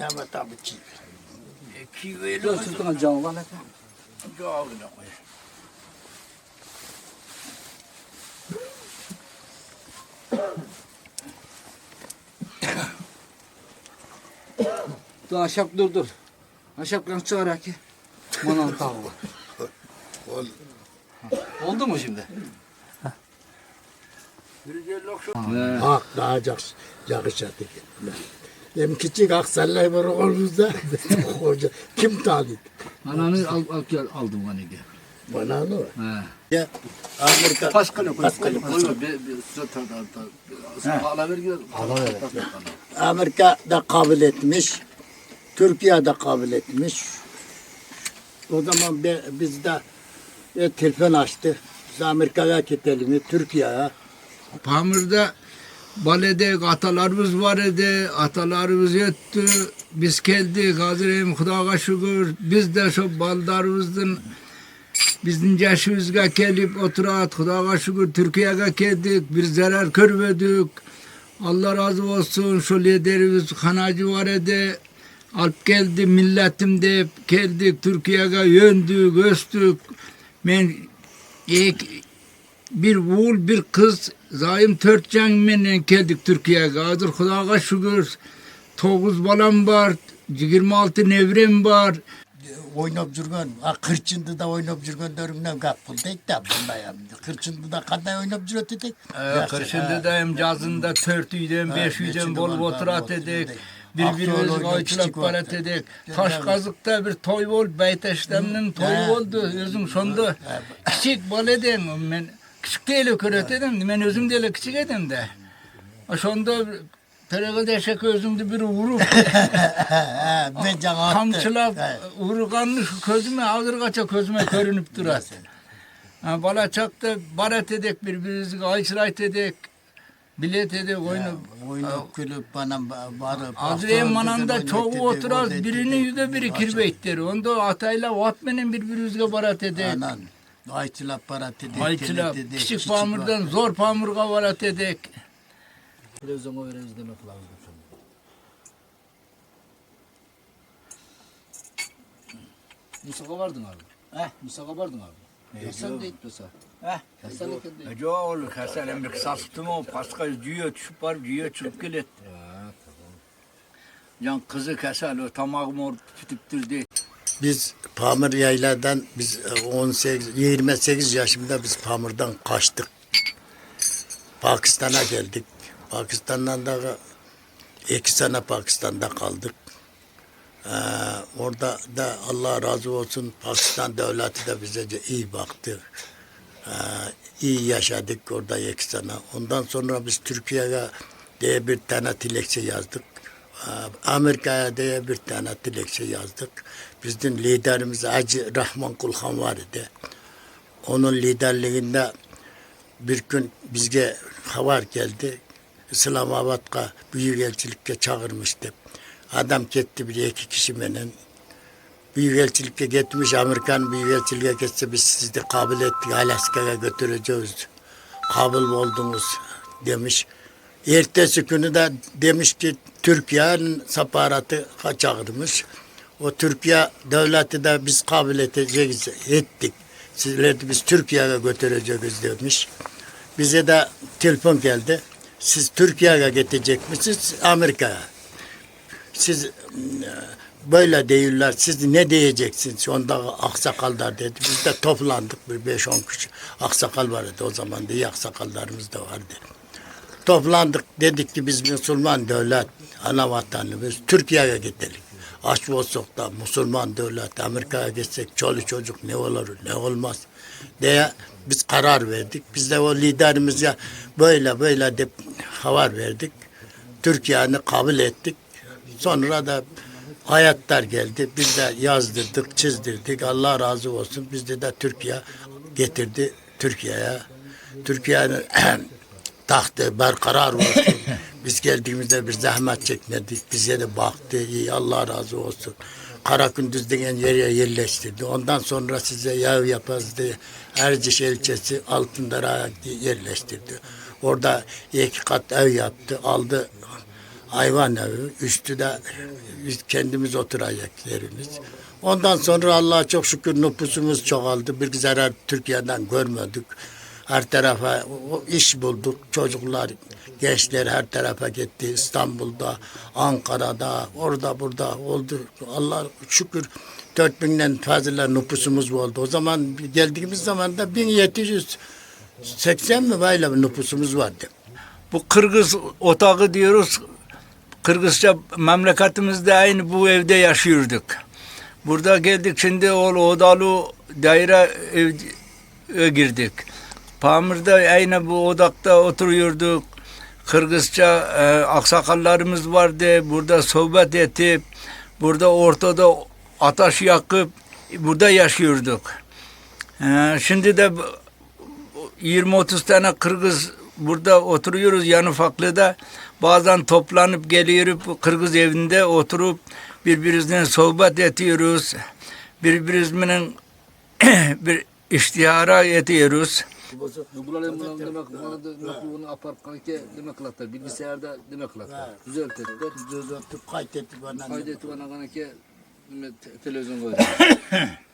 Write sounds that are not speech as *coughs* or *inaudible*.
Evet abi kivi. E, kiveyle Dur sırtına canı var ne? Cağına koy. Dur aşap dur dur. Aşap kan çağır ki. Manan tavuğu. Ol. Oldu mu şimdi? Bir gel lokşu. Daha yakış, yakışadı. Hem küçük aksallar var oğlumuzda. *laughs* Hoca. Kim talip? Ananı al, al gel aldım bana gel. Bana ne? He. Ya Amerika. Paskalı koy. Paskalı, Koy koy. Bir bir sırt al al. Ala ver gel. Ala ver. Amerika da kabul etmiş. Türkiye de kabul etmiş. O zaman be- biz de e, telefon açtı. Biz Amerika'ya gidelim, Türkiye'ye. Pamir'de balede atalarımız var idi, atalarımız yetti. Biz geldik, hazırım Xudoga şükür. Biz de şu baldarımızdan Bizden yaşımızga gelip oturat, Xudoga şükür Türkiye'ye geldik, bir zarar görmedik. Allah razı olsun, şu liderimiz Hanacı var idi. Alıp geldi milletim deyip geldik Türkiye'ye yöndük, östük. Ben ilk bir oğul bir kız Zayım tört can menen geldik Türkiye'ye. Hazır Allah'a şükür. 9 balam var, 26 nevrem var. Oynap jürgen, kırçındı da oynap jürgenlerimden kapıldık da bundayam. Kırçındı da kanday oynap jüret edik. Kırçındı da hem cazında 400'den 500'den bol oturat edik. birbirimiz ayçılap barat edik. Taşkazıkta bir toy bol, Beyteşlem'nin toy oldu. Özüm sondu. Kiçik bol edin. Men küçük değil öküret edem. Ben özüm değil küçük edem de. Sonda Terege deşek özümde biri vurup Ben *laughs* can attı. kamçılap vurganlı şu gözüme ağzırgaça gözüme görünüp durat. Ha, bala çakta barat edek birbirimizi ayçılayt edek. Bilet edek oyunu. Oynap gülüp bana ba- barıp. Azriye mananda çoğu oturaz birini yüze biri kirbeytleri. Onda atayla vatmenin birbirimizge barat edek. Anan. Ayçılap para dedik. Ayçılap dedik, küçük pamurdan zor pamurga barat edek. Televizyona veririz demek lazım. Musaka vardın abi. Heh. Musaka vardın abi. Ya sen de itmesa. Heh. De kendi. Ece oğlu Hasan emrik sastım o paska cüye düşüp var cüye çıkıp gelet. Can kızı Hasan o tamamı orada tütüptürdü. Biz Pamir Yayla'dan biz e, 18 28 yaşımda biz Pamir'den kaçtık. Pakistan'a geldik. Pakistan'dan da iki sene Pakistan'da kaldık. Ee, orada da Allah razı olsun Pakistan devleti de bize iyi baktı. Ee, iyi yaşadık orada iki sene. Ondan sonra biz Türkiye'ye diye bir tane dilekçe yazdık. Amerika'ya diye bir tane dilekçe yazdık. Bizim liderimiz Hacı Rahman Kulhan var idi. Onun liderliğinde bir gün bizge haber geldi. İslamabad'a büyükelçilikte çağırmıştı. Adam gitti bir iki kişi benim. Büyükelçilikte gitmiş Amerikan büyükelçiliğe gitse biz sizi kabul ettik Alaska'ya götüreceğiz. Kabul oldunuz demiş. Ertesi günü de demiş ki Türkiye'nin separatı çağırmış. O Türkiye devleti de biz kabul edeceğiz ettik. Sizleri biz Türkiye'ye götüreceğiz demiş. Bize de telefon geldi. Siz Türkiye'ye gidecek misiniz Amerika'ya? Siz mm, böyle değiller. Siz ne diyeceksiniz? Onda aksakallar dedi. Biz de toplandık bir beş on kişi. Aksakal vardı o zaman da iyi aksakallarımız da vardı. Toplandık dedik ki biz Müslüman devlet ana vatanımız Türkiye'ye gidelim. Aç olsak da Müslüman devlet Amerika'ya gitsek çoluk çocuk ne olur ne olmaz diye biz karar verdik. Biz de o liderimize böyle böyle de haber verdik. Türkiye'ni kabul ettik. Sonra da hayatlar geldi. Biz de yazdırdık, çizdirdik. Allah razı olsun. Biz de, de Türkiye getirdi Türkiye'ye. Türkiye'nin *clears throat* tahtı berkarar olsun. *laughs* Biz geldiğimizde bir zahmet çekmedik. Bize de baktı. iyi Allah razı olsun. Karakündüz denen yere yerleştirdi. Ondan sonra size yav yaparız diye Erciş ilçesi Altındara yerleştirdi. Orada iki kat ev yaptı. Aldı hayvan evi. Üstü de biz kendimiz oturacak yerimiz. Ondan sonra Allah'a çok şükür nüfusumuz çoğaldı. Bir zarar Türkiye'den görmedik. Her tarafa iş bulduk. Çocuklar, gençler her tarafa gitti. İstanbul'da, Ankara'da, orada burada oldu. Allah şükür 4000'den fazla nüfusumuz oldu. O zaman geldiğimiz zaman da 1780 mi böyle nüfusumuz vardı. Bu Kırgız otağı diyoruz. Kırgızca memleketimizde aynı bu evde yaşıyorduk. Burada geldik şimdi o odalı daire ev girdik. Pamir'de aynı bu odakta oturuyorduk. Kırgızca e, aksakallarımız vardı. Burada sohbet etip, burada ortada ateş yakıp burada yaşıyorduk. E, şimdi de 20-30 tane Kırgız burada oturuyoruz yanı Faklı'da. Bazen toplanıp geliyoruz Kırgız evinde oturup birbirimizle sohbet ediyoruz. Birbirimizin *clears throat* bir iştihara ediyoruz. Bularım buna demek, buna demek, bunu apartmanke demek latar, bilgisayarda demek latar. Düzelttiler. Düzeltip kaydetti bana. Kaydetti bana kanake televizyon koydu. *coughs*